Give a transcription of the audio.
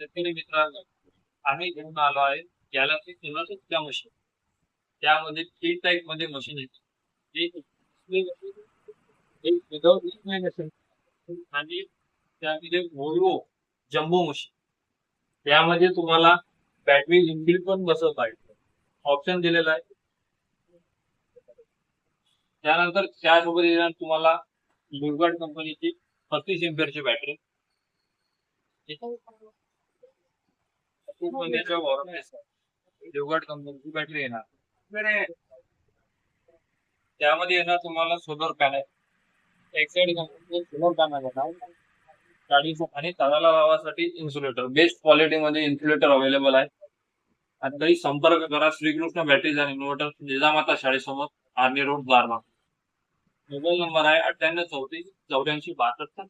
शेतकरी मित्रांनो आम्ही घेऊन आलो आहे गॅलक्सी त्या मशीन. त्यामध्ये तीन टाईपमध्ये मशीन आहे आणि त्यामध्ये व्होल्वो जम्बो मशीन त्यामध्ये तुम्हाला बॅटरी इनबिल्ट पण बसत आहे ऑप्शन दिलेला आहे. त्यानंतर त्यासोबत येणार तुम्हाला लुरगाड कंपनीची पस्तीस एम्पियरची बॅटरी देवगड कंपनीची बॅटरी येणार. त्यामध्ये येणार तुम्हाला सोलर पॅनल एक साइड सोलर पॅनल येणार गाडीचं आणि तळाला लावासाठी इन्सुलेटर बेस्ट क्वालिटी मध्ये इन्सुलेटर अवेलेबल आहे. आणि काही संपर्क करा. श्रीकृष्ण बॅटरीज आणि इन्व्हर्टर निजामाता शाळेसमोर आर्मी रोड दारमा मोबाईल नंबर आहे अठ्ठ्याण्णव चौतीस चौऱ्याऐंशी बासष्ट